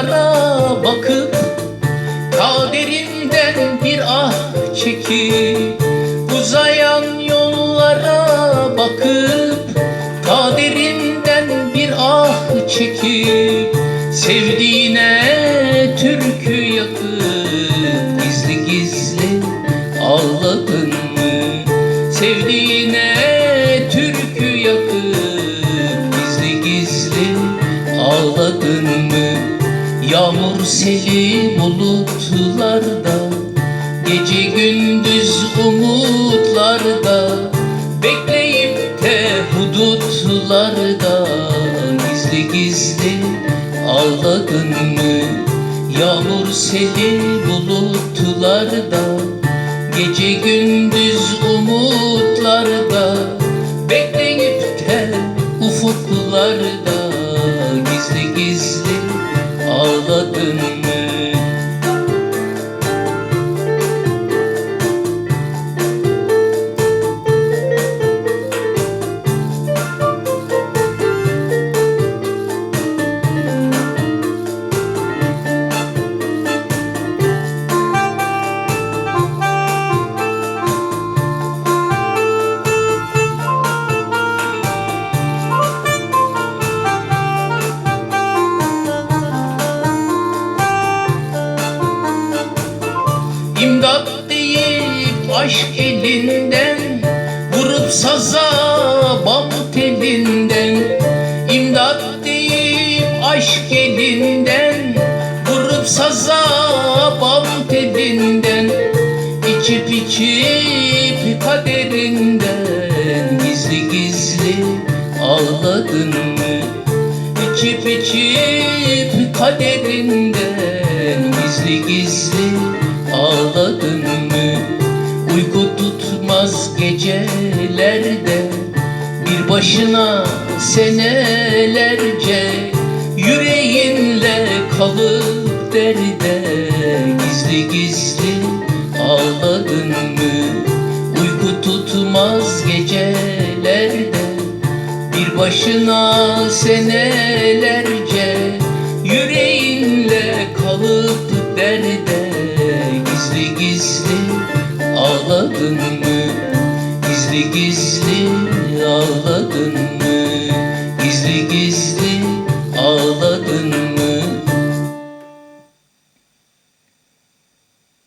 yollara bakıp Kaderimden bir ah çekip Uzayan yollara bakıp Kaderimden bir ah çekip Sevdiğine türkü yakıp Yağmur seli bulutlarda Gece gündüz umutlarda Bekleyip de hudutlarda Gizli gizli ağladın mı? Yağmur seli bulutlarda Gece gündüz aşk elinden Vurup saza bam telinden İmdat deyip aşk elinden Vurup saza bam telinden İçip içip kaderinden Gizli gizli ağladın mı? İçip içip kaderinden Gizli gizli gecelerde Bir başına senelerce Yüreğinle kalıp derde Gizli gizli ağladın mı? Uyku tutmaz gecelerde bir başına senelerce Yüreğinle kalıp derde Gizli gizli ağladın mı? Gizli gizli ağladın mı? Gizli gizli ağladın mı?